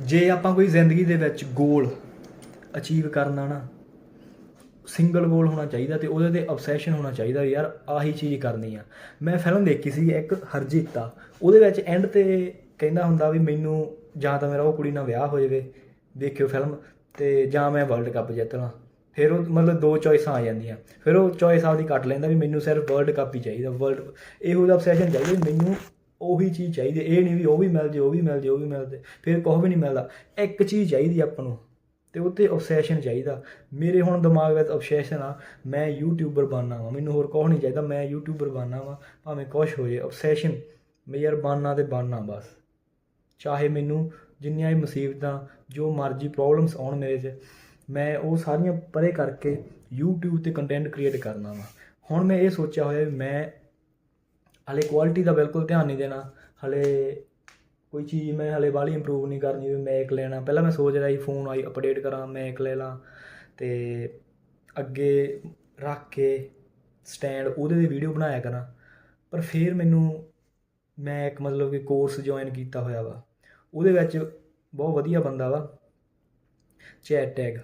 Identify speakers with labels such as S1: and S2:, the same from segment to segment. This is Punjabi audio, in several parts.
S1: ਜੇ ਆਪਾਂ ਕੋਈ ਜ਼ਿੰਦਗੀ ਦੇ ਵਿੱਚ ਗੋਲ ਅਚੀਵ ਕਰਨਾ ਨਾ ਸਿੰਗਲ ਗੋਲ ਹੋਣਾ ਚਾਹੀਦਾ ਤੇ ਉਹਦੇ ਤੇ ਆਬਸੈਸ਼ਨ ਹੋਣਾ ਚਾਹੀਦਾ ਯਾਰ ਆਹੀ ਚੀਜ਼ ਕਰਨੀ ਆ। ਮੈਂ ਫਿਲਮ ਦੇਖੀ ਸੀ ਇੱਕ ਹਰਜੀਤਾ ਉਹਦੇ ਵਿੱਚ ਐਂਡ ਤੇ ਕਹਿੰਦਾ ਹੁੰਦਾ ਵੀ ਮੈਨੂੰ ਜਾਂ ਤਾਂ ਮੇਰਾ ਉਹ ਕੁੜੀ ਨਾਲ ਵਿਆਹ ਹੋ ਜਾਵੇ ਦੇਖਿਓ ਫਿਲਮ ਤੇ ਜਾਂ ਮੈਂ ਵਰਲਡ ਕੱਪ ਜਿੱਤ ਲਾਂ ਫਿਰ ਉਹ ਮਤਲਬ ਦੋ ਚੋਇਸਾਂ ਆ ਜਾਂਦੀਆਂ। ਫਿਰ ਉਹ ਚੋਇਸ ਆਪਦੀ ਕੱਟ ਲੈਂਦਾ ਵੀ ਮੈਨੂੰ ਸਿਰਫ ਵਰਲਡ ਕੱਪ ਹੀ ਚਾਹੀਦਾ ਵਰਲਡ ਇਹੋ ਜਿਹਾ ਆਬਸੈਸ਼ਨ ਚਾਹੀਦਾ ਮੈਨੂੰ ਉਹੀ ਚੀਜ਼ ਚਾਹੀਦੀ ਇਹ ਨਹੀਂ ਵੀ ਉਹ ਵੀ ਮਿਲ ਜੇ ਉਹ ਵੀ ਮਿਲ ਜੇ ਉਹ ਵੀ ਮਿਲ ਜੇ ਫਿਰ ਕੁਛ ਵੀ ਨਹੀਂ ਮਿਲਦਾ। ਇੱਕ ਚੀਜ਼ ਚਾਹੀਦੀ ਆਪਾਂ ਨੂੰ ਤੇ ਉੱਤੇ ਆਬਸੈਸ਼ਨ ਚਾਹੀਦਾ। ਮੇਰੇ ਹੁਣ ਦਿਮਾਗ ਵਿੱਚ ਆਬਸੈਸ਼ਨ ਆ, ਮੈਂ ਯੂਟਿਊਬਰ ਬਣਨਾ ਵਾ। ਮੈਨੂੰ ਹੋਰ ਕੁਛ ਨਹੀਂ ਚਾਹੀਦਾ। ਮੈਂ ਯੂਟਿਊਬਰ ਬਣਨਾ ਵਾ। ਭਾਵੇਂ ਕੁਛ ਹੋ ਜੇ ਆਬਸੈਸ਼ਨ ਮੈਂ ਯਾਰ ਬਣਨਾ ਤੇ ਬਣਨਾ ਬਸ। ਚਾਹੇ ਮੈਨੂੰ ਜਿੰਨੀਆਂ ਵੀ ਮੁਸੀਬਤਾਂ, ਜੋ ਮਰਜ਼ੀ ਪ੍ਰੋਬਲਮਸ ਆਉਣ ਮੇਰੇ 'ਚ, ਮੈਂ ਉਹ ਸਾਰੀਆਂ ਪਰੇ ਕਰਕੇ YouTube ਤੇ ਕੰਟੈਂਟ ਕ੍ਰੀਏਟ ਕਰਨਾ ਵਾ। ਹੁਣ ਮੈਂ ਇਹ ਸੋਚਿਆ ਹੋਇਆ ਵੀ ਮੈਂ ਹਲੇ ਕੁਆਲਿਟੀ ਦਾ ਬਿਲਕੁਲ ਧਿਆਨ ਨਹੀਂ ਦੇਣਾ। ਹਲੇ ਕੋਈ ਚੀਜ਼ ਮੈਂ ਹਲੇ ਬਾਹਲੀ ਇੰਪਰੂਵ ਨਹੀਂ ਕਰਨੀ ਵੀ ਮੈਕ ਲੈਣਾ। ਪਹਿਲਾਂ ਮੈਂ ਸੋਚ ਰਿਹਾ ਸੀ ਫੋਨ ਆਈ ਅਪਡੇਟ ਕਰਾਂ ਮੈਕ ਲੈ ਲਾਂ। ਤੇ ਅੱਗੇ ਰੱਖ ਕੇ ਸਟੈਂਡ ਉਹਦੇ ਤੇ ਵੀਡੀਓ ਬਣਾਇਆ ਕਰਾਂ। ਪਰ ਫਿਰ ਮੈਨੂੰ ਮੈਂ ਇੱਕ ਮਤਲਬ ਕਿ ਕੋਰਸ ਜੁਆਇਨ ਕੀਤਾ ਹੋਇਆ ਵਾ। ਉਹਦੇ ਵਿੱਚ ਬਹੁਤ ਵਧੀਆ ਬੰਦਾ ਵਾ ਚੈਟ ਟੈਗ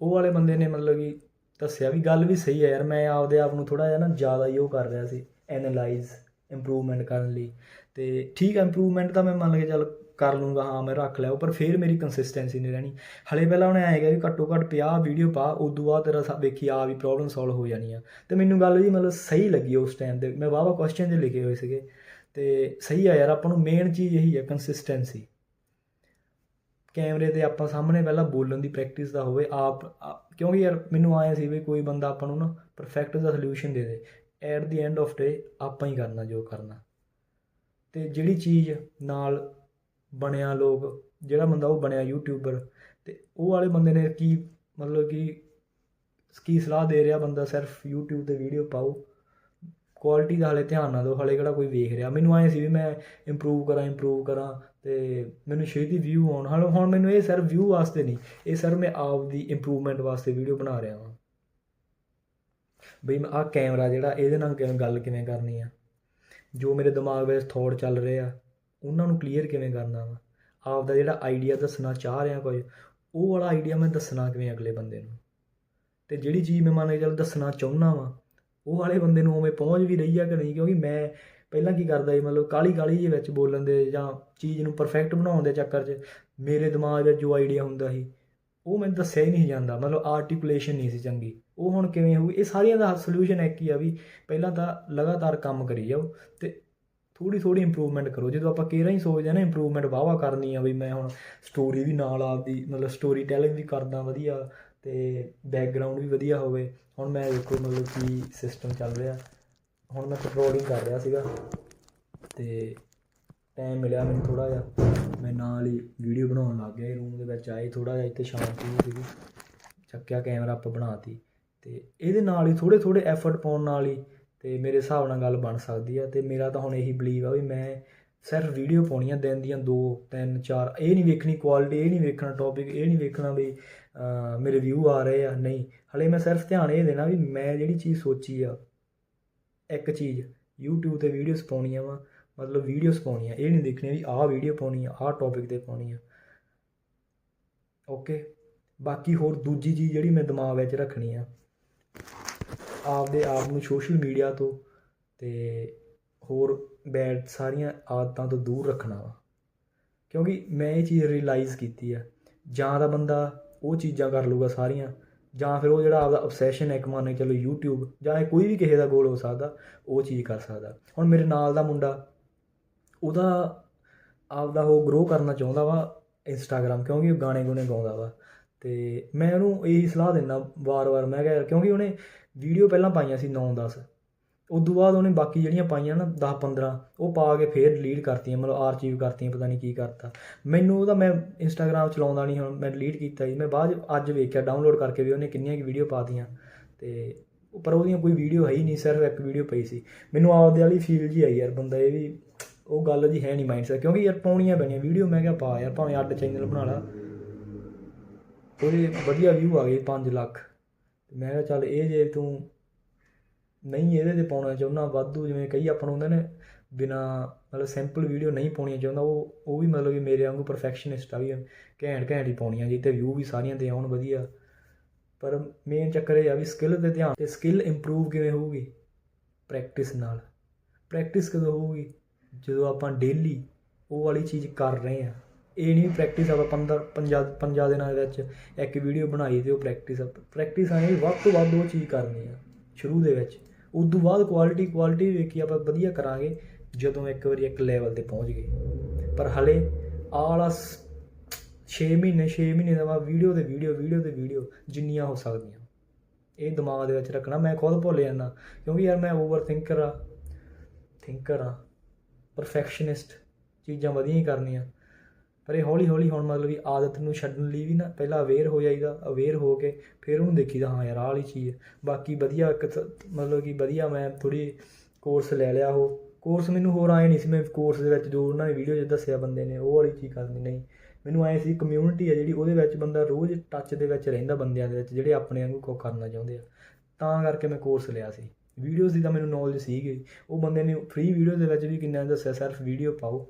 S1: ਉਹ ਵਾਲੇ ਬੰਦੇ ਨੇ ਮਤਲਬ ਕਿ ਦੱਸਿਆ ਵੀ ਗੱਲ ਵੀ ਸਹੀ ਹੈ ਯਾਰ, ਮੈਂ ਆਪਦੇ ਆਪ ਨੂੰ ਥੋੜਾ ਜਿਹਾ ਨਾ ਜ਼ਿਆਦਾ ਹੀ ਉਹ ਕਰ ਰਿਹਾ ਸੀ ਐਨਲਾਈਜ਼ ਇੰਪਰੂਵਮੈਂਟ ਕਰਨ ਲਈ। ਤੇ ਠੀਕ ਹੈ ਇੰਪਰੂਵਮੈਂਟ ਤਾਂ ਮੈਂ ਮੰਨ ਕੇ ਚੱਲ ਕਰ ਲੂੰਗਾ, ਹਾਂ ਮੈਂ ਰੱਖ ਲਿਆ, ਪਰ ਫਿਰ ਮੇਰੀ ਕੰਸਿਸਟੈਂਸੀ ਨਹੀਂ ਰਹਿਣੀ। ਹਲੇ ਪਹਿਲਾਂ ਉਹਨੇ ਆਏਗਾ ਵੀ ਘੱਟੋ ਘੱਟ 50 ਵੀਡੀਓ ਪਾ, ਉਦੋਂ ਬਾਅਦ ਤੇਰਾ ਸਾ- ਵੇਖੀ ਆ ਵੀ ਪ੍ਰੋਬਲਮ ਸੋਲਵ ਹੋ ਜਾਣੀ ਆ। ਤੇ ਮੈਨੂੰ ਗੱਲ ਜੀ ਮਤਲਬ ਸਹੀ ਲੱਗੀ ਉਸ ਟਾਈਮ ਤੇ। ਮੈਂ ਵਾਵਾ ਕੁਐਸਚਨ ਜੇ ਲਿਖੇ ਹੋਏ ਸੀਗੇ। ਤੇ ਸਹੀ ਆ ਯਾਰ, ਆਪਾਂ ਨੂੰ ਮੇਨ ਚੀਜ਼ ਇਹੀ ਹੈ ਕੰਸਿਸਟੈਂਸੀ ਕੈਮਰੇ ਤੇ ਆਪਾਂ ਸਾਹਮਣੇ ਪਹਿਲਾਂ ਬੋਲਣ ਦੀ ਪ੍ਰੈਕਟਿਸ ਦਾ ਹੋਵੇ, ਆਪ ਕਿਉਂਕਿ ਯਾਰ ਮੈਨੂੰ ਆਇਆ ਸੀ ਵੀ ਕੋਈ ਬੰਦਾ ਆਪਾਂ ਨੂੰ ਨਾ ਪਰਫੈਕਟ ਦਾ ਸੋਲੂਸ਼ਨ ਦੇ ਦੇ। At the end of day ਆਪਾਂ ਹੀ ਕਰਨਾ, ਜੋ ਕਰਨਾ। ਤੇ ਜਿਹੜੀ ਚੀਜ਼ ਨਾਲ ਬਣਿਆ ਲੋਕ, ਜਿਹੜਾ ਬੰਦਾ ਉਹ ਬਣਿਆ ਯੂਟਿਊਬਰ ਤੇ ਉਹ ਵਾਲੇ ਬੰਦੇ ਨੇ ਕੀ ਮਤਲਬ ਕਿ ਕੀ ਸਲਾਹ ਦੇ ਰਿਹਾ ਬੰਦਾ, ਸਿਰਫ YouTube ਤੇ ਵੀਡੀਓ ਪਾਓ। ਕੁਆਲਿਟੀ ਦਾ ਹਲੇ ਧਿਆਨ ਨਾ ਦਿਓ, ਹਲੇ ਕਿਹੜਾ ਕੋਈ ਵੇਖ ਰਿਹਾ। ਮੈਨੂੰ ਆਏ ਸੀ ਵੀ ਮੈਂ ਇੰਪਰੂਵ ਕਰਾਂ ਇੰਪਰੂਵ ਕਰਾਂ, ਤੇ ਮੈਨੂੰ ਛੇਤੀ ਵਿਊ ਆਉਣ। ਹਾਲੇ ਹੁਣ ਮੈਨੂੰ ਇਹ ਸਿਰਫ ਵਿਊ ਵਾਸਤੇ ਨਹੀਂ, ਇਹ ਸਰ ਮੈਂ ਆਪ ਦੀ ਇੰਪਰੂਵਮੈਂਟ ਵਾਸਤੇ ਵੀਡੀਓ ਬਣਾ ਰਿਹਾ ਹਾਂ ਬਈ ਮੈਂ ਆਹ ਕੈਮਰਾ ਜਿਹੜਾ ਇਹਦੇ ਨਾਲ ਕਿਵੇਂ ਗੱਲ ਕਿਵੇਂ ਕਰਨੀ ਆ? ਜੋ ਮੇਰੇ ਦਿਮਾਗ ਵਿੱਚ ਥੋੜ ਚੱਲ ਰਹੇ ਆ, ਉਹਨਾਂ ਨੂੰ ਕਲੀਅਰ ਕਿਵੇਂ ਕਰਨਾ ਵਾ? ਆਪ ਦਾ ਜਿਹੜਾ ਆਈਡੀਆ ਦੱਸਣਾ ਚਾਹ ਰਿਹਾ ਕੁਝ, ਉਹ ਵਾਲਾ ਆਈਡੀਆ ਮੈਂ ਦੱਸਣਾ ਕਿਵੇਂ ਅਗਲੇ ਬੰਦੇ ਨੂੰ? ਤੇ ਜਿਹੜੀ ਚੀਜ਼ ਮੈਂ ਮੰਨ ਕੇ ਚੱਲ ਦੱਸਣਾ ਚਾਹੁੰਦਾ ਵਾ, ਉਹ ਵਾਲੇ ਬੰਦੇ ਨੂੰ ਉਵੇਂ ਪਹੁੰਚ ਵੀ ਰਹੀ ਆ ਕਿ ਨਹੀਂ? ਕਿਉਂਕਿ ਮੈਂ ਪਹਿਲਾਂ ਕੀ ਕਰਦਾ ਸੀ, ਮਤਲਬ ਕਾਲੀ ਕਾਲੀ ਜਿਹੇ ਵਿੱਚ ਬੋਲਣ ਦੇ ਜਾਂ ਚੀਜ਼ ਨੂੰ ਪਰਫੈਕਟ ਬਣਾਉਣ ਦੇ ਚੱਕਰ 'ਚ ਮੇਰੇ ਦਿਮਾਗ ਵਿੱਚ ਜੋ ਆਈਡੀਆ ਹੁੰਦਾ ਸੀ, ਉਹ ਮੈਨੂੰ ਦੱਸਿਆ ਹੀ ਨਹੀਂ ਜਾਂਦਾ। ਮਤਲਬ ਆਰਟੀਕੂਲੇਸ਼ਨ ਨਹੀਂ ਸੀ ਚੰਗੀ। ਉਹ ਹੁਣ ਕਿਵੇਂ ਹੋਊ? ਇਹ ਸਾਰੀਆਂ ਦਾ ਸੋਲੂਸ਼ਨ ਇੱਕ ਹੀ ਆ ਵੀ ਪਹਿਲਾਂ ਤਾਂ ਲਗਾਤਾਰ ਕੰਮ ਕਰੀ ਜਾਓ ਤੇ ਥੋੜੀ ਥੋੜੀ ਇੰਪਰੂਵਮੈਂਟ ਕਰੋ। ਜਦੋਂ ਆਪਾਂ ਕਿਹੜਾ ਹੀ ਸੋਚਦੇ ਆ ਨਾ ਇੰਪਰੂਵਮੈਂਟ ਵਾਵਾ ਕਰਨੀ ਆ ਵੀ ਮੈਂ ਹੁਣ ਸਟੋਰੀ ਵੀ ਨਾਲ ਆਪਦੀ, ਮਤਲਬ ਸਟੋਰੀ ਟੈਲਿੰਗ ਵੀ ਕਰਦਾ ਵਧੀਆ ਤੇ ਬੈਕਗ੍ਰਾਉਂਡ ਵੀ ਵਧੀਆ ਹੋਵੇ। ਹੁਣ ਮੈਂ ਦੇਖੋ ਮਤਲਬ ਕੀ ਸਿਸਟਮ ਚੱਲ ਰਿਹਾ। ਹੁਣ ਮੈਂ ਪੈਟਰੋਲਿੰਗ ਕਰ ਰਿਹਾ ਸੀਗਾ ਤੇ ਟਾਈਮ ਮਿਲਿਆ ਮੈਨੂੰ ਥੋੜਾ ਜਿਹਾ। ਮੈਂ ਨਾਲ ਹੀ ਵੀਡੀਓ ਬਣਾਉਣ ਲੱਗ ਗਿਆ। ਰੂਮ ਦੇ ਵਿੱਚ ਆਏ ਥੋੜਾ ਜਿਹਾ ਇੱਥੇ ਸ਼ਾਂਤੀ ਸੀਗੀ। ਚੱਕਿਆ ਕੈਮਰਾ ਆਪ ਬਣਾਤੀ ਅਤੇ ਇਹਦੇ ਨਾਲ ਹੀ ਥੋੜ੍ਹੇ ਥੋੜ੍ਹੇ ਐਫਰਟ ਪਾਉਣ ਨਾਲ ਹੀ ਅਤੇ ਮੇਰੇ ਹਿਸਾਬ ਨਾਲ ਗੱਲ ਬਣ ਸਕਦੀ ਆ ਅਤੇ ਮੇਰਾ ਤਾਂ ਹੁਣ ਇਹੀ ਬਲੀਵ ਆ ਵੀ ਮੈਂ ਸਿਰਫ ਵੀਡੀਓ ਪਾਉਣੀਆਂ ਦਿਨ ਦੀਆਂ 2 3 4 ਇਹ ਨਹੀਂ ਵੇਖਣੀ ਕੁਆਲਿਟੀ ਇਹ ਨਹੀਂ ਵੇਖਣਾ ਟੌਪਿਕ ਇਹ ਨਹੀਂ ਵੇਖਣਾ ਵੀ ਮੇਰੇ ਵਿਊ ਆ ਰਹੇ ਆ, ਨਹੀਂ। ਹਲੇ ਮੈਂ ਸਿਰਫ ਧਿਆਨ ਇਹ ਦੇਣਾ ਵੀ ਮੈਂ ਜਿਹੜੀ ਚੀਜ਼ ਸੋਚੀ ਆ, ਇੱਕ ਚੀਜ਼, YouTube ਤੇ ਵੀਡੀਓਜ਼ ਪਾਉਣੀਆਂ ਵਾ, ਮਤਲਬ ਵੀਡੀਓਜ਼ ਪਾਉਣੀਆਂ, ਇਹ ਨਹੀਂ ਦੇਖਣੀ ਵੀ ਆਹ ਵੀਡੀਓ ਪਾਉਣੀ ਆ ਆਹ ਟੌਪਿਕ ਤੇ ਪਾਉਣੀ ਆ ਓਕੇ ਬਾਕੀ ਹੋਰ ਦੂਜੀ ਚੀਜ਼ ਜਿਹੜੀ ਮੈਂ ਦਿਮਾਗ ਵਿੱਚ ਰੱਖਣੀ ਆ ਆਪਦੇ ਆਪ ਨੂੰ ਸੋਸ਼ਲ ਮੀਡੀਆ ਤੋਂ ਤੇ ਹੋਰ ਬੈਡ ਸਾਰੀਆਂ ਆਦਤਾਂ ਤੋਂ ਦੂਰ ਰੱਖਣਾ ਵਾ। ਕਿਉਂਕਿ ਮੈਂ ਇਹ ਚੀਜ਼ ਰਿਅਲਾਈਜ਼ ਕੀਤੀ ਆ, ਜਾਂ ਤਾਂ ਬੰਦਾ ਉਹ ਚੀਜ਼ਾਂ ਕਰ ਲੂਗਾ ਸਾਰੀਆਂ, ਜਾਂ ਫਿਰ ਉਹ ਜਿਹੜਾ ਆਪਦਾ ਆਬਸੈਸ਼ਨ ਹੈ ਇੱਕ ਮੰਨ ਕੇ ਚਲੋ YouTube ਜਾਂ ਕੋਈ ਵੀ ਕਿਸੇ ਦਾ ਗੋਲ ਹੋ ਸਕਦਾ, ਉਹ ਚੀਜ਼ ਕਰ ਸਕਦਾ। ਹੁਣ ਮੇਰੇ ਨਾਲ ਦਾ ਮੁੰਡਾ, ਉਹਦਾ ਆਪਦਾ ਉਹ ਗਰੋ ਕਰਨਾ ਚਾਹੁੰਦਾ ਵਾ ਇੰਸਟਾਗ੍ਰam ਕਿਉਂਕਿ ਉਹ ਗਾਣੇ ਗੁਣੇ ਗਾਉਂਦਾ ਵਾ। ਤੇ ਮੈਂ ਉਹਨੂੰ ਇਹੀ ਸਲਾਹ ਦਿੰਦਾ ਵਾਰ-ਵਾਰ, ਮੈਂ ਕਿਹਾ ਕਿਉਂਕਿ ਉਹਨੇ ਵੀਡੀਓ ਪਹਿਲਾਂ ਪਾਈਆਂ ਸੀ 9-10 ਉਦੋਂ ਬਾਅਦ ਉਹਨੇ ਬਾਕੀ ਜਿਹੜੀਆਂ ਪਾਈਆਂ ਨਾ 10-15 ਉਹ ਪਾ ਕੇ ਫੇਰ ਡਿਲੀਟ ਕਰਤੀਆਂ, ਮਤਲਬ ਆਰਚੀਵ ਕਰਤੀਆਂ, ਪਤਾ ਨਹੀਂ ਕੀ ਕਰਤਾ। ਮੈਨੂੰ ਉਹਦਾ ਮੈਂ ਇੰਸਟਾਗ੍ਰam ਚਲਾਉਂਦਾ ਨਹੀਂ ਹੁਣ, ਮੈਂ ਡਿਲੀਟ ਕੀਤਾ ਜੀ। ਮੈਂ ਬਾਅਦ 'ਚ ਅੱਜ ਵੇਖਿਆ ਡਾਊਨਲੋਡ ਕਰਕੇ ਵੀ ਉਹਨੇ ਕਿੰਨੀਆਂ ਕਿ ਵੀਡੀਓ ਪਾਤੀਆਂ। ਤੇ ਉਹ ਪਰ ਉਹਦੀਆਂ ਕੋਈ ਵੀਡੀਓ ਹੈ ਹੀ ਨਹੀਂ, ਸਿਰਫ ਇੱਕ ਵੀਡੀਓ ਪਈ ਸੀ। ਮੈਨੂੰ ਆਪਦੇ ਵਾਲੀ ਫੀਲ ਜੀ ਆਈ ਯਾਰ ਬੰਦਾ, ਇਹ ਵੀ ਉਹ ਗੱਲ ਜੀ ਹੈ ਨਹੀਂ ਮਾਈਂਡ ਸੈਟ ਕਿਉਂਕਿ ਯਾਰ ਪਾਉਣੀਆਂ ਪੈਣੀਆਂ ਵੀਡੀਓ ਮੈਂ ਕਿਹਾ ਪਾ ਯਾਰ, ਭਾਵੇਂ ਅੱਡ ਚੈਨਲ ਬਣਾ ਲਾ। ਉਹਦੇ ਵਧੀਆ ਵਿਊ ਆ ਗਏ 5 ਲੱਖ। ਤੇ ਮੈਂ ਕਿਹਾ ਚੱਲ ਇਹ ਜੇ ਤੂੰ ਨਹੀਂ ਇਹਦੇ ਤੇ ਪਾਉਣਾ ਚਾਹੁੰਦਾ, ਵਾਧੂ ਜਿਵੇਂ ਕਈ ਆਪਾਂ ਨੂੰ ਹੁੰਦੇ ਨੇ, ਬਿਨਾ ਮਤਲਬ ਸਿੰਪਲ ਵੀਡੀਓ ਨਹੀਂ ਪਾਉਣੀਆਂ ਚਾਹੁੰਦਾ, ਉਹ ਉਹ ਵੀ ਮਤਲਬ ਕਿ ਮੇਰੇ ਵਾਂਗੂ ਪਰਫੈਕਸ਼ਨਿਸਟ ਆ ਵੀ, ਘੈਂਟ ਘੈਂਟ ਹੀ ਪਾਉਣੀਆਂ ਜੀ, ਤੇ ਵਿਊ ਵੀ ਸਾਰੀਆਂ ਤੇ ਆਉਣ ਵਧੀਆ। ਪਰ ਮੇਨ ਚੱਕਰ ਇਹ ਆ ਵੀ ਸਕਿੱਲ ਤੇ ਧਿਆਨ, ਤੇ ਸਕਿੱਲ ਇੰਪਰੂਵ ਕਿਵੇਂ ਹੋਊਗੀ? ਪ੍ਰੈਕਟਿਸ ਨਾਲ। ਪ੍ਰੈਕਟਿਸ ਕਦੋਂ ਹੋਊਗੀ? ਜਦੋਂ ਆਪਾਂ ਡੇਲੀ ਉਹ ਵਾਲੀ ਚੀਜ਼ ਕਰ ਰਹੇ ਆ ਇਹ ਨਹੀਂ ਪ੍ਰੈਕਟਿਸ ਆਪਾਂ 15 ਪੰਜਾ ਪੰਜਾਂ ਦਿਨਾਂ ਦੇ ਵਿੱਚ ਇੱਕ ਵੀਡੀਓ ਬਣਾਈ ਤੇ ਉਹ ਪ੍ਰੈਕਟਿਸ ਪ੍ਰੈਕਟਿਸ ਆਏ ਵੱਧ ਤੋਂ ਵੱਧ ਉਹ ਚੀਜ਼ ਕਰਨੀ ਆ, ਸ਼ੁਰੂ ਦੇ ਵਿੱਚ। ਉਸ ਤੋਂ ਬਾਅਦ ਕੁਆਲਿਟੀ ਕੁਆਲਿਟੀ ਵੇਖੀ ਆਪਾਂ ਵਧੀਆ ਕਰਾਂਗੇ, ਜਦੋਂ ਇੱਕ ਵਾਰੀ ਇੱਕ ਲੈਵਲ ਤੇ ਪਹੁੰਚ ਗਏ। ਪਰ ਹਲੇ ਆਲਾ ਵਾਲਾ 6 ਮਹੀਨੇ 6 ਮਹੀਨੇ ਦਾ ਬਾਅਦ ਵੀਡੀਓ ਤੇ ਵੀਡੀਓ ਵੀਡੀਓ ਤੇ ਵੀਡੀਓ ਜਿੰਨੀਆਂ ਹੋ ਸਕਦੀਆਂ। ਇਹ ਦਿਮਾਗ ਦੇ ਵਿੱਚ ਰੱਖਣਾ, ਮੈਂ ਖੁਦ ਭੁੱਲ ਜਾਂਦਾ, ਕਿਉਂਕਿ ਯਾਰ ਮੈਂ ਓਵਰ ਥਿੰਕਰ ਆ ਥਿੰਕਰ ਆ ਪਰਫੈਕਸ਼ਨਿਸਟ ਚੀਜ਼ਾਂ ਵਧੀਆ ਹੀ ਕਰਨੀਆਂ। ਪਰ ਇਹ ਹੌਲੀ ਹੌਲੀ ਹੁਣ ਮਤਲਬ ਵੀ ਆਦਤ ਨੂੰ ਛੱਡਣ ਲਈ ਵੀ ਨਾ ਪਹਿਲਾਂ ਅਵੇਅਰ ਹੋ ਜਾਈਦਾ ਅਵੇਅਰ ਹੋ ਕੇ ਫਿਰ ਉਹਨੂੰ ਦੇਖੀਦਾ, ਹਾਂ ਯਾਰ ਆਹ ਵਾਲੀ ਚੀਜ਼ ਹੈ। ਬਾਕੀ ਵਧੀਆ ਇੱਕ ਮਤਲਬ ਕਿ ਵਧੀਆ ਮੈਂ ਥੋੜੀ ਕੋਰਸ ਲੈ ਲਿਆ ਉਹ। ਕੋਰਸ ਮੈਨੂੰ ਹੋਰ ਆਏ ਨਹੀਂ ਸੀ, ਮੈਂ ਕੋਰਸ ਦੇ ਵਿੱਚ ਜੋ ਉਹਨਾਂ ਨੇ ਵੀਡੀਓ 'ਚ ਦੱਸਿਆ ਬੰਦੇ ਨੇ, ਉਹ ਵਾਲੀ ਚੀਜ਼ ਕਰਨੀ ਨਹੀਂ। ਮੈਨੂੰ ਆਏ ਸੀ ਕਮਿਊਨਿਟੀ ਹੈ ਜਿਹੜੀ ਉਹਦੇ ਵਿੱਚ ਬੰਦਾ ਰੋਜ਼ ਟੱਚ ਦੇ ਵਿੱਚ ਰਹਿੰਦਾ ਬੰਦਿਆਂ ਦੇ ਵਿੱਚ, ਜਿਹੜੇ ਆਪਣੇ ਵਾਂਗੂ ਕੋ ਕਰਨਾ ਚਾਹੁੰਦੇ ਆ। ਤਾਂ ਕਰਕੇ ਮੈਂ ਕੋਰਸ ਲਿਆ ਸੀ। ਵੀਡੀਓਜ਼ ਦੀ ਤਾਂ ਮੈਨੂੰ ਨੌਲੇਜ ਸੀਗੀ। ਉਹ ਬੰਦੇ ਨੇ ਫ੍ਰੀ ਵੀਡੀਓ ਦੇ ਵਿੱਚ ਵੀ ਕਿੰਨਾ ਦੱਸਿਆ, ਸਿਰਫ ਵੀਡੀਓ ਪਾਓ।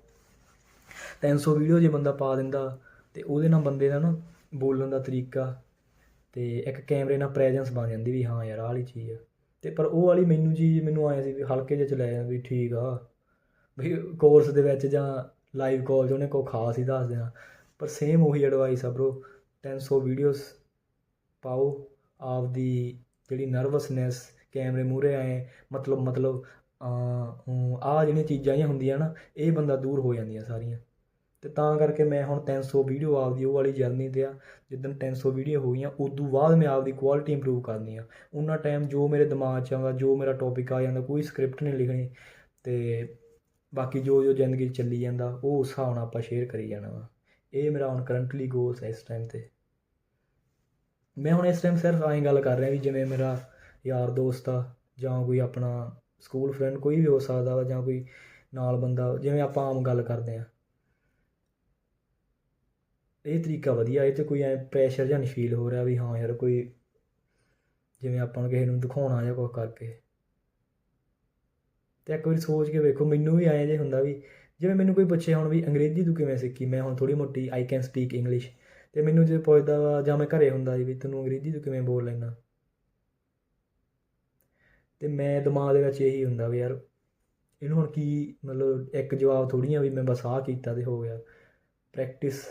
S1: 300 ਵੀਡੀਓ ਜੇ ਬੰਦਾ ਪਾ ਦਿੰਦਾ ਤੇ ਉਹਦੇ ਨਾਲ ਬੰਦੇ ਦਾ ਨਾ ਬੋਲਣ ਦਾ ਤਰੀਕਾ ਤੇ ਇੱਕ ਕੈਮਰੇ ਨਾਲ ਪ੍ਰੈਜ਼ੈਂਸ ਬਣ ਜਾਂਦੀ ਵੀ ਹਾਂ ਯਾਰ ਆਹ ਵਾਲੀ ਚੀਜ਼ ਆ। ਤੇ ਪਰ ਉਹ ਵਾਲੀ ਮੈਨੂੰ ਚੀਜ਼ ਮੈਨੂੰ ਆਇਆ ਸੀ ਵੀ ਹਲਕੇ ਜਿਹੇ ਚ ਲੈ ਵੀ ਠੀਕ ਆ। ਵੀ ਕੋਰਸ ਦੇ ਵਿੱਚ ਜਾਂ ਲਾਈਵ ਕਾਲ 'ਚ ਉਹਨੇ ਕੋਈ ਖਾਸ ਹੀ ਦੱਸ ਦੇਣਾ। ਪਰ ਸੇਮ ਉਹੀ ਐਡਵਾਈਸ ਆ bro 300 ਵੀਡੀਓਜ਼ ਪਾਓ, ਆਪਦੀ ਜਿਹੜੀ ਨਰਵਸਨੈਸ ਕੈਮਰੇ ਮੂਹਰੇ ਆਏ ਮਤਲਬ ਮਤਲਬ ਆ ਜਿਹੜੀਆਂ ਚੀਜ਼ਾਂ ਜਿਹੀਆਂ ਹੁੰਦੀਆਂ ਨਾ, ਇਹ ਬੰਦਾ ਦੂਰ ਹੋ ਜਾਂਦੀਆਂ ਸਾਰੀਆਂ। ਤੇ ਤਾਂ ਕਰਕੇ ਮੈਂ ਹੁਣ 300 ਵੀਡੀਓ ਆਪਦੀ ਉਹ ਵਾਲੀ ਜਰਨੀ ਤੇ ਆ। ਜਿੱਦਣ 300 ਵੀਡੀਓ ਹੋ ਗਈਆਂ ਉਦੋਂ ਬਾਅਦ ਮੈਂ ਆਪਦੀ ਕੁਆਲਿਟੀ ਇੰਪਰੂਵ ਕਰਨੀ ਆ। ਉਹਨਾਂ ਟਾਈਮ ਜੋ ਮੇਰੇ ਦਿਮਾਗ 'ਚ ਆਉਂਦਾ, ਜੋ ਮੇਰਾ ਟੌਪਿਕ ਆ ਜਾਂਦਾ, ਕੋਈ ਸਕ੍ਰਿਪਟ ਨਹੀਂ ਲਿਖਣੀ। ਤੇ ਬਾਕੀ ਜੋ ਜੋ ਜ਼ਿੰਦਗੀ 'ਚ ਚੱਲੀ ਜਾਂਦਾ, ਉਹ ਉਸ ਹਿਸਾਬ ਨਾਲ ਆਪਾਂ ਸ਼ੇਅਰ ਕਰੀ ਜਾਣਾ ਵਾ। ਇਹ ਮੇਰਾ ਹੁਣ ਕਰੰਟਲੀ ਗੋਲਸ ਹੈ ਇਸ ਟਾਈਮ ਤੇ। ਮੈਂ ਹੁਣ ਇਸ ਟਾਈਮ ਸਿਰਫ ਐਂ ਗੱਲ ਕਰ ਰਿਹਾ ਵੀ ਜਿਵੇਂ ਮੇਰਾ ਯਾਰ ਦੋਸਤ ਆ, ਜਾਂ ਕੋਈ ਆਪਣਾ ਸਕੂਲ ਫਰੈਂਡ ਕੋਈ ਵੀ ਹੋ ਸਕਦਾ ਵਾ, ਜਾਂ ਕੋਈ ਨਾਲ ਬੰਦਾ, ਜਿਵੇਂ ਆਪਾਂ ਆਮ ਗੱਲ ਕਰਦੇ ਆ। ਇਹ ਤਰੀਕਾ ਵਧੀਆ, ਇਹ 'ਚ ਕੋਈ ਐ ਪ੍ਰੈਸ਼ਰ ਜਾਂ ਨਹੀਂ ਫੀਲ ਹੋ ਰਿਹਾ ਵੀ ਹਾਂ ਯਾਰ ਕੋਈ ਜਿਵੇਂ ਆਪਾਂ ਨੂੰ ਕਿਸੇ ਨੂੰ ਦਿਖਾਉਣਾ ਜਾਂ ਕੁਝ ਕਰਕੇ। ਤੇ ਇੱਕ ਵਾਰੀ ਸੋਚ ਕੇ ਵੇਖੋ, ਮੈਨੂੰ ਵੀ ਐਂ ਜੇ ਹੁੰਦਾ ਵੀ ਜਿਵੇਂ ਮੈਨੂੰ ਕੋਈ ਪੁੱਛੇ ਹੁਣ ਵੀ ਅੰਗਰੇਜ਼ੀ ਤੂੰ ਕਿਵੇਂ ਸਿੱਖੀ? ਮੈਂ ਹੁਣ ਥੋੜੀ ਮੋਟੀ ਆਈ ਕੈਨ ਸਪੀਕ ਇੰਗਲਿਸ਼ ਤੇ ਮੈਨੂੰ ਜੇ ਪੁੱਛਦਾ ਵਾ ਜਾਂ ਮੈਂ ਘਰੇ ਹੁੰਦਾ ਜੀ ਵੀ ਤੈਨੂੰ ਅੰਗਰੇਜ਼ੀ ਤੂੰ ਕਿਵੇਂ ਬੋਲ ਲੈਂਦਾ? ਤੇ ਮੈਂ ਦਿਮਾਗ ਦੇ ਵਿੱਚ ਇਹੀ ਹੁੰਦਾ ਵੀ ਯਾਰ ਇਹਨੂੰ ਹੁਣ ਕੀ ਮਤਲਬ ਇੱਕ ਜਵਾਬ ਥੋੜੀ ਆ ਵੀ ਮੈਂ ਬਸ ਆਹ ਕੀਤਾ ਤੇ ਹੋ ਗਿਆ। ਪ੍ਰੈਕਟਿਸ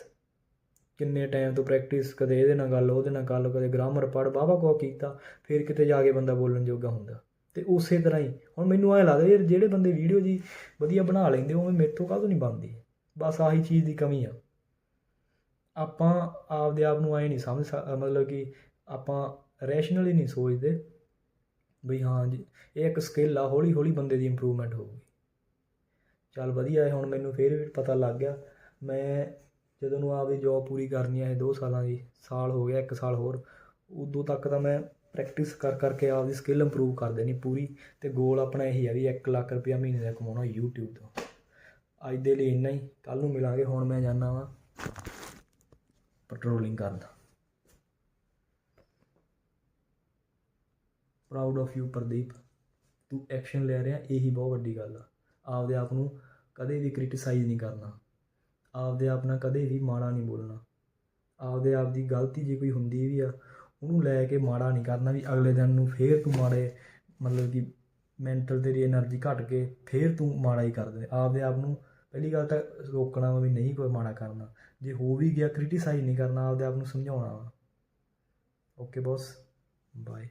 S1: ਕਿੰਨੇ ਟਾਈਮ ਤੋਂ ਪ੍ਰੈਕਟਿਸ ਕਦੇ ਇਹਦੇ ਨਾਲ ਗੱਲ, ਉਹਦੇ ਨਾਲ ਗੱਲ, ਕਦੇ ਗ੍ਰਾਮਰ ਪੜ੍ਹ ਵਾਹਵਾ ਕੋ ਕੀਤਾ, ਫਿਰ ਕਿਤੇ ਜਾ ਕੇ ਬੰਦਾ ਬੋਲਣ ਜੋਗਾ ਹੁੰਦਾ। ਤੇ ਉਸੇ ਤਰ੍ਹਾਂ ਹੀ, ਹੁਣ ਮੈਨੂੰ ਐ ਲੱਗਦਾ ਯਾਰ ਜਿਹੜੇ ਬੰਦੇ ਵੀਡੀਓ ਜੀ ਵਧੀਆ ਬਣਾ ਲੈਂਦੇ ਉਹ ਮੇਰੇ ਤੋਂ ਕਾਹਤੋਂ ਨਹੀਂ ਬਣਦੀ? ਬਸ ਆਹੀ ਚੀਜ਼ ਦੀ ਕਮੀ ਆ। ਆਪਾਂ ਆਪਦੇ ਆਪ ਨੂੰ ਐ ਨਹੀਂ ਸਮਝ ਸਕ- ਮਤਲਬ ਕਿ ਆਪਾਂ ਰੈਸ਼ਨਲੀ ਨਹੀਂ ਸੋਚਦੇ ਵੀ ਹਾਂ ਜੀ, ਇਹ ਇੱਕ ਸਕਿੱਲ ਆ ਹੌਲੀ ਹੌਲੀ ਬੰਦੇ ਦੀ ਇੰਪਰੂਵਮੈਂਟ ਹੋਊਗੀ। ਚੱਲ ਵਧੀਆ ਹੈ, ਹੁਣ ਮੈਨੂੰ ਫਿਰ ਵੀ ਪਤਾ ਲੱਗ ਗਿਆ, ਮੈਂ ਜਦੋਂ ਨੂੰ ਆਪਦੀ ਜੋਬ ਪੂਰੀ ਕਰਨੀ ਹੈ ਇਹ 2 ਸਾਲਾਂ ਦੀ, ਸਾਲ ਹੋ ਗਿਆ, ਇੱਕ ਸਾਲ ਹੋਰ, ਉਦੋਂ ਤੱਕ ਤਾਂ ਮੈਂ ਪ੍ਰੈਕਟਿਸ ਕਰ ਕਰਕੇ ਆਪਦੀ ਸਕਿੱਲ ਇੰਪਰੂਵ ਕਰ ਦੇਣੀ ਪੂਰੀ ਅਤੇ ਗੋਲ ਆਪਣਾ ਇਹੀ ਹੈ ਵੀ 1 ਲੱਖ ਰੁਪਇਆ ਮਹੀਨੇ ਦਾ ਕਮਾਉਣਾ YouTube ਤੋਂ। ਅੱਜ ਦੇ ਲਈ ਇੰਨਾ ਹੀ ਕੱਲ ਨੂੰ ਮਿਲਾਂਗੇ, ਹੁਣ ਮੈਂ ਜਾਣਾ ਵਾਂ ਪੈਟਰੋਲਿੰਗ ਕਰਨ। ਪ੍ਰਾਊਡ ਆਫ ਯੂ ਪ੍ਰਦੀਪ ਤੂੰ ਐਕਸ਼ਨ ਲੈ ਰਿਹਾ, ਇਹੀ ਬਹੁਤ ਵੱਡੀ ਗੱਲ ਆ। ਆਪਦੇ ਆਪ ਨੂੰ ਕਦੇ ਵੀ ਕ੍ਰਿਟਿਸਾਈਜ਼ ਨਹੀਂ ਕਰਨਾ। ਆਪਦੇ ਆਪ ਨਾਲ ਕਦੇ ਵੀ ਮਾੜਾ ਨਹੀਂ ਬੋਲਣਾ। ਆਪਦੇ ਆਪ ਦੀ ਗਲਤੀ ਜੇ ਕੋਈ ਹੁੰਦੀ ਵੀ ਆ, ਉਹਨੂੰ ਲੈ ਕੇ ਮਾੜਾ ਨਹੀਂ ਕਰਨਾ ਵੀ ਅਗਲੇ ਦਿਨ ਨੂੰ ਫਿਰ ਤੂੰ ਮਾੜੇ, ਮਤਲਬ ਕਿ ਮੈਂਟਲ ਤੇਰੀ એનર્ਜੀ ਘਟ ਕੇ ਫਿਰ ਤੂੰ ਮਾੜਾ ਹੀ ਕਰ ਦੇ ਆਪਦੇ ਆਪ ਨੂੰ ਪਹਿਲੀ ਗੱਲ ਤਾਂ ਰੋਕਣਾ ਵੀ ਨਹੀਂ ਕੋਈ ਮਾੜਾ ਕਰਨਾ। ਜੇ ਹੋ ਵੀ ਗਿਆ ਕ੍ਰਿਟਿਸਾਈਜ਼ ਨਹੀਂ ਕਰਨਾ, ਆਪਦੇ ਆਪ ਨੂੰ ਸਮਝਾਉਣਾ ਓਕੇ ਬੋਸ ਬਾਏ